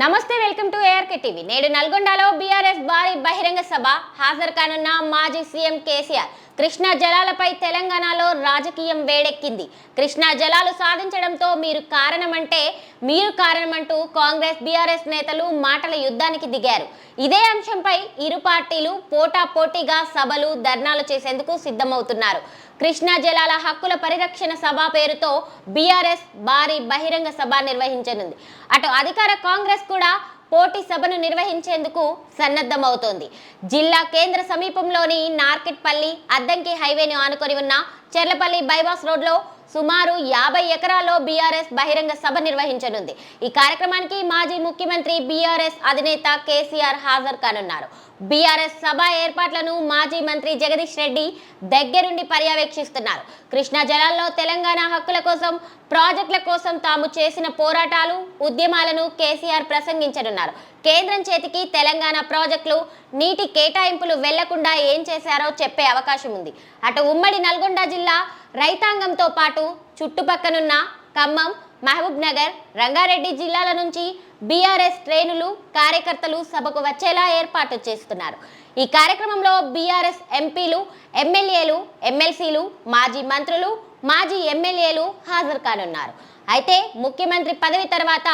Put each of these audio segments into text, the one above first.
నమస్తే welcome to ARK TV నేడు నల్గొండలో బీఆర్ఎస్ భారీ బహిరంగ సభ హాజరు కానున్న మాజీ సీఎం కేసీఆర్. కృష్ణా జలాలపై తెలంగాణలో రాజకీయం వేడెక్కింది. కృష్ణా జలాలు సాధించడంతో మీరు కారణమంటే మీరు కారణమంటూ కాంగ్రెస్ బీఆర్ఎస్ నేతలు మాటల యుద్ధానికి దిగారు. ఇదే అంశంపై ఇరు పార్టీలు పోటా పోటీగా సభలు ధర్నాలు చేసేందుకు సిద్ధమవుతున్నారు. కృష్ణా జలాల హక్కుల పరిరక్షణ సభ పేరుతో బీఆర్ఎస్ భారీ బహిరంగ సభ నిర్వహించనుంది. అటు అధికార కాంగ్రెస్ కూడా పోటీ సభను నిర్వహించేందుకు సన్నద్ధమవుతోంది. జిల్లా కేంద్ర సమీపంలోని నార్కెట్పల్లి అద్దంకి హైవేను ఆనుకొని ఉన్న చెర్లపల్లి బైపాస్ రోడ్లో సుమారు యాభై ఎకరాల్లో బీఆర్ఎస్ బహిరంగ సభ నిర్వహించనుంది. ఈ కార్యక్రమానికి మాజీ ముఖ్యమంత్రి బీఆర్ఎస్ అధినేత కేసీఆర్ హాజరు కానున్నారు. బీఆర్ఎస్ సభ ఏర్పాట్లను మాజీ మంత్రి జగదీష్ రెడ్డి దగ్గరుండి పర్యవేక్షిస్తున్నారు. కృష్ణా జలాల్లో తెలంగాణ హక్కుల కోసం ప్రాజెక్టుల కోసం తాము చేసిన పోరాటాలు ఉద్యమాలను కేసీఆర్ ప్రసంగించనున్నారు. కేంద్రం చేతికి తెలంగాణ ప్రాజెక్టులు నీటి కేటాయింపులు వెళ్ళకుండా ఏం చేశారో చెప్పే అవకాశం ఉంది అటు ఉమ్మడి నల్గొండ జిల్లా జిల్లా రైతాంగంతో పాటు చుట్టుపక్కనున్న ఖమ్మం మహబూబ్ నగర్ రంగారెడ్డి జిల్లాల నుంచి బీఆర్ఎస్ శ్రేణులు కార్యకర్తలు సభకు వచ్చేలా ఏర్పాటు చేస్తున్నారు. ఈ కార్యక్రమంలో బీఆర్ఎస్ ఎంపీలు ఎమ్మెల్యేలు ఎమ్మెల్సీలు మాజీ మంత్రులు మాజీ ఎమ్మెల్యేలు హాజరు కానున్నారు. అయితే ముఖ్యమంత్రి పదవి తర్వాత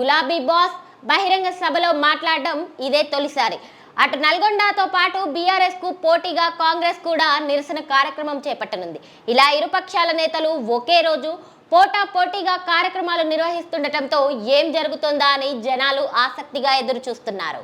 గులాబీ బాస్ బహిరంగ సభలో మాట్లాడడం ఇదే తొలిసారి. అటు నల్గొండతో పాటు బీఆర్ఎస్కు పోటీగా కాంగ్రెస్ కూడా నిరసన కార్యక్రమం చేపట్టనుంది. ఇలా ఇరుపక్షాల నేతలు ఒకే రోజు పోటా పోటీగా కార్యక్రమాలు నిర్వహిస్తుండటంతో ఏం జరుగుతుందా అని జనాలు ఆసక్తిగా ఎదురు చూస్తున్నారు